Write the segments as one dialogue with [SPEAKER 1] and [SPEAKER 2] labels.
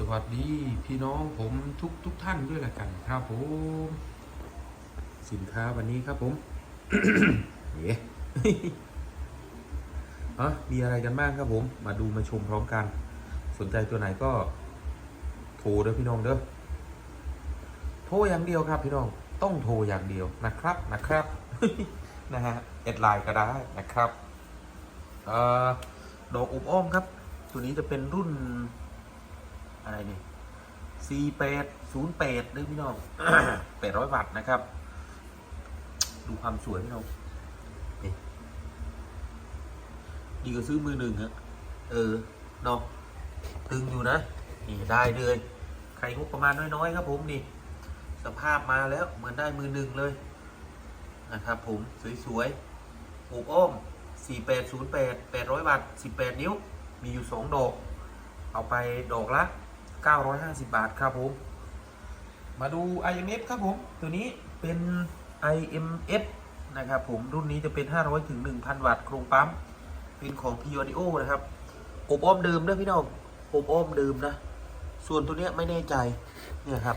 [SPEAKER 1] สวัสดีพี่น้องผมทุกทุกท่านด้วยละกันครับผมสินค้าวันนี้ครับผมเย้อะมีอะไรกันบ้างครับผม มาดูมาชมพร้อมกัน สนใจตัวไหนก็โทรเด้อพี่น้องเด้อโทรอย่างเดียวครับพี่น้องต้องโทรอย่างเดียวนะครับนะครับนะฮะแอดไลน์ก็ได้นะครับเอ่อดอกอุบอ้อมครับ ตัวนี้จะเป็นรุ่น อะไรนี่48 08ด้วยพี่น้อง800วัตต์นะครับ ดูความสวยพี่น้องนี่ดีก็ซื้อมือหนึ่งฮะเออเนาะตึงอยู่นะ นี่ได้เลยใครงบประมาณน้อยๆครับผมนี่ สภาพมาแล้วเหมือนได้มือหนึ่งเลยนะครับผมสวยๆปูกอ้อม 4808 800 วัตต์ 18 นิ้ว มีอยู่ 2 ดอก เอาไปดอกละ 950 บาทครับผม มาดู IMF ครับผม ตัวนี้เป็น IMF นะครับผมรุ่นนี้จะเป็น 500ถึง1,000 วัตต์โครงปั๊ม เป็นของ p u d i o นะครับ อบอ้อมเดิมด้วยพี่น้องอบอ้อมเดิมนะ ส่วนตัวเนี้ยไม่แน่ใจ เนี่ยครับ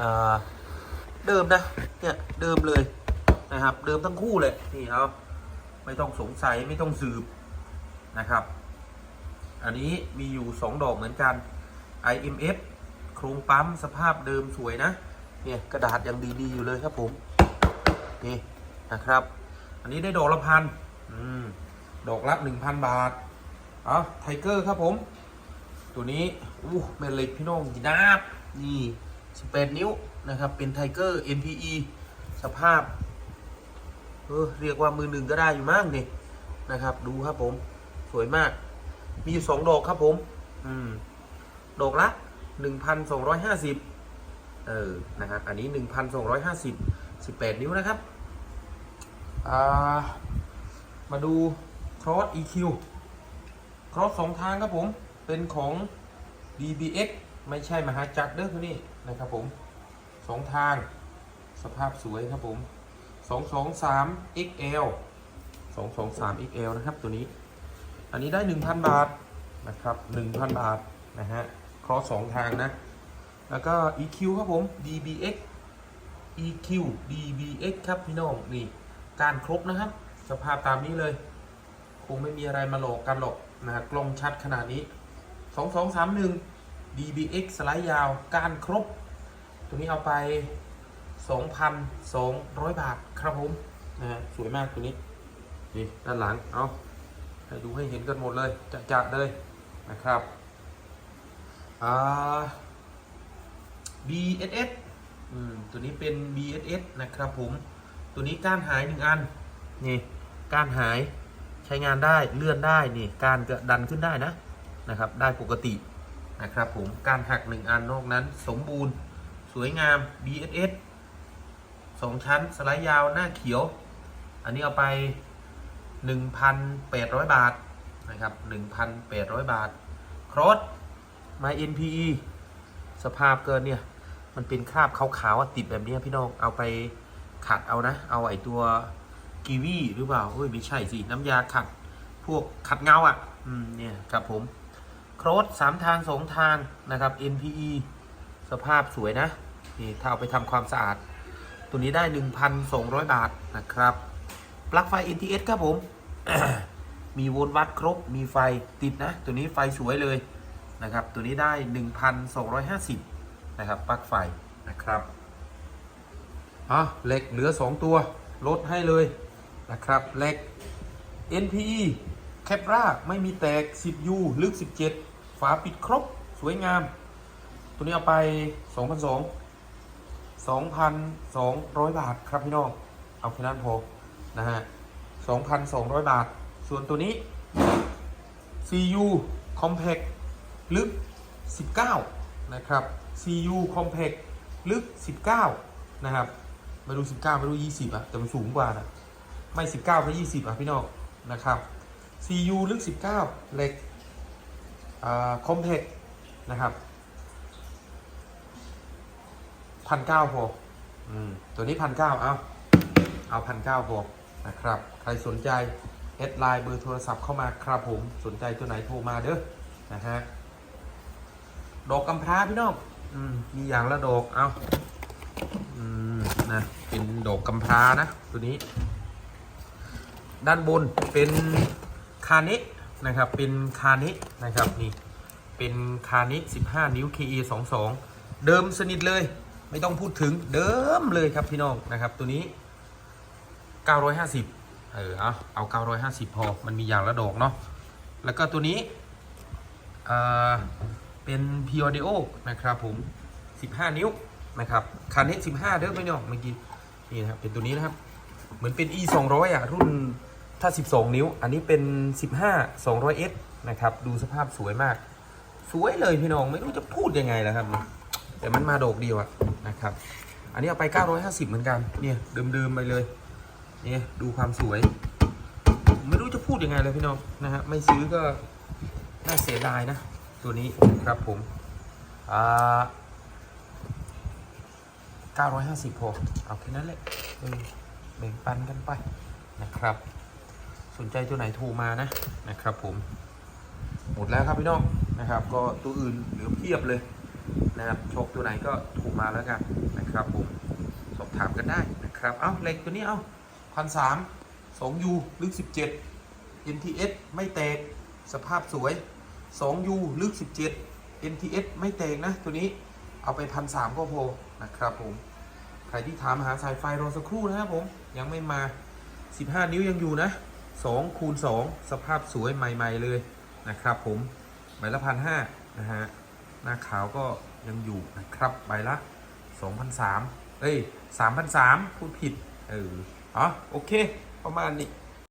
[SPEAKER 1] อ่าเดิมนะ เนี่ยเดิมเลยนะครับ เดิมทั้งคู่เลย นี่เอาไม่ต้องสงสัยไม่ต้องสืบนะครับ อันนี้มีอยู่ 2 ดอกเหมือนกัน IMF โครงปั๊มสภาพเดิมสวยนะ เนี่ยกระดาษยังดี ๆ อยู่เลยครับผม นี่นะครับ อันนี้ได้ดอกละพันอืมดอกละ1,000บาท เอาไทเกอร์ครับผม ตัวนี้ อู้แม่เล็กพี่น้องจีนาบนี่18นิ้วนะครับ เป็นไทเกอร์ NPE สภาพ เออ เรียกว่ามือหนึ่งก็ได้อยู่มั้งนี่นะครับ ดูครับผม สวยมาก มีอยู่สองดอกครับผม อืม ดอกละหนึ่งพันสองร้อยห้าสิบเออ นะครับ อันนี้หนึ่งพันสองร้อยห้าสิบสิบแปดนิ้วนะครับ อ่า มาดู cross EQ cross สองทางครับผม เป็นของ DBX ไม่ใช่มหาจักรเด้อคือนี่นะครับผมสองทาง สภาพสวยครับผม 223 XL 223 XL นะครับตัวนี้ อันนี้ได้ 1,000 บาทนะครับ 1,000 บาท นะฮะ ครอสสองทางนะ แล้วก็ EQ ครับผม DBX EQ DBX ครับพี่น้องนี่ การครบนะครับ สภาพตามนี้เลย คงไม่มีอะไรมาหลอกกันหรอกนะฮะกล้องชัดขนาดนี้ 2231 DBX สไลด์ยาวการครบ ตัวนี้เอาไป 2,200 บาทครับผมนะฮะสวยมากตัวนี้ นี่ ด้านหลัง เอาให้ดูให้เห็นกันหมดเลยจะจัดๆเลยนะครับ อ่า BSS อืมตัวนี้เป็น BSS นะครับผม ตัวนี้ก้านหายหนึ่งอัน นี่ก้านหายใช้งานได้เลื่อนได้นี่การก็ดันขึ้นได้นะนะครับ ได้ปกตินะครับผมการหักหนึ่งอันนอกนั้นสมบูรณ์สวยงาม BSS สองชั้นสไลด์ยาวหน้าเขียว อันนี้เอาไป 1,800 บาทนะครับ 1,800 บาท ครอส มา NPE สภาพเกินเนี่ย มันเป็นคราบขาวๆอะติดแบบนี้พี่น้องเอาไปขัดเอานะ เอาไอตัวกีวีหรือเปล่าเฮ้ยไม่ใช่สิ น้ำยาขัดพวกขัดเงาอะอืมเนี่ยครับผมโครสสามทางสองทางนะครับ NPE สภาพสวยนะนี่ถ้าเอาไปทำความสะอาด ตัวนี้ได้ 1,200 บาทนะครับปลั๊กไฟ NTS ครับผม มีโวลต์วัดครบ มีไฟติดนะ ตัวนี้ไฟสวยเลย นะครับ ตัวนี้ได้ 1,250 นะครับปลั๊กไฟนะครับอะเหล็กเหลือ 2 ตัว ลดให้เลยนะครับเหล็ก NPE แคปราไม่มีแตก 10U ลึก 17 ฝาปิดครบ สวยงาม ตัวนี้เอาไป 2,200 2,200 บาทครับพี่น้อง เอาแค่นั้นพอนะฮะ 2,200 บาท ส่วนตัวนี้ CU Compact ลึก 19 นะครับ CU Compact ลึก 19 นะครับไม่รู้19ไม่รู้20อะแต่มันสูงกว่านะไม่ 19ก็20อะพี่น้องนะครับ CU ลึก 19เหล็กอ่า Compact นะครับพันเก้าพออืมตัวนี้พันเก้าเอาเอาพันเก้าพอนะครับ ใครสนใจแอดไลน์เบอร์โทรศัพท์เข้ามาครับผม สนใจตัวไหนโทรมาเด้อนะฮะ ดอกกำพร้าพี่น้องอืมมีอย่างละดอกเอาอืมนะเป็นดอกกำพร้านะตัวนี้ ด้านบนเป็นคานะนะครับ เป็นคานะนะครับนี่เป็นคานะ15 นิ้ว KE 22เดิมสนิทเลย ไม่ต้องพูดถึงเดิมเลยครับพี่น้องนะครับ ตัวนี้ 950 เออเอาเอา 950 พอ มันมีอย่างละดอกเนาะแล้วก็ตัวนี้อ่า เป็น p o d i o นะครับผม 15 นิ้วนะครับคันนี้ 15 เด้อไม่เนาะเมื่อกี้นี่นะครับเป็นตัวนี้นะครับ เหมือนเป็น e 200อะรุ่นถ้า 12 นิ้ว อันนี้เป็น 15 200s นะครับ ดูสภาพสวยมาก สวยเลยพี่น้อง ไม่รู้จะพูดยังไงแล้วครับ แต่มันมาโดกเดียวอะนะครับ อันนี้เอาไป 950 เหมือนกัน เนี่ยเดิมๆไปเลย เนี่ยดูความสวย ไม่รู้จะพูดยังไงเลยพี่น้องนะฮะ ไม่ซื้อก็น่าเสียดายนะ ตัวนี้ครับผมอ่า950พอเอาแค่นั้นแหละเออแบ่งปันกันไปนะครับ สนใจตัวไหนโทรมานะนะครับผม หมดแล้วครับพี่น้องนะครับ ก็ตัวอื่นเหลือเพียบเลยนะครับชกตัวไหนก็โทรมาแล้วกันนะครับผมสอบถามกันได้นะครับ เอาเหล็กตัวนี้เอาพันสามสองยูลึกสิบเจ็ด NTS ไม่แตกสภาพสวย 2U ลึก 17 NTS ไม่แตกนะ ตัวนี้เอาไปพันสามก็พอนะครับผม ใครที่ถามหาสายไฟรอสักครู่นะครับผม ยังไม่มา 15 นิ้วยังอยู่นะ2คูณ2สภาพสวยใหม่ ๆ เลยนะครับผมใบละพันห้านะฮะ หน้าขาวก็ยังอยู่นะครับใบละ2,003เอ้ย3,003พูดผิด เอออ๋อโอเค ประมาณนี้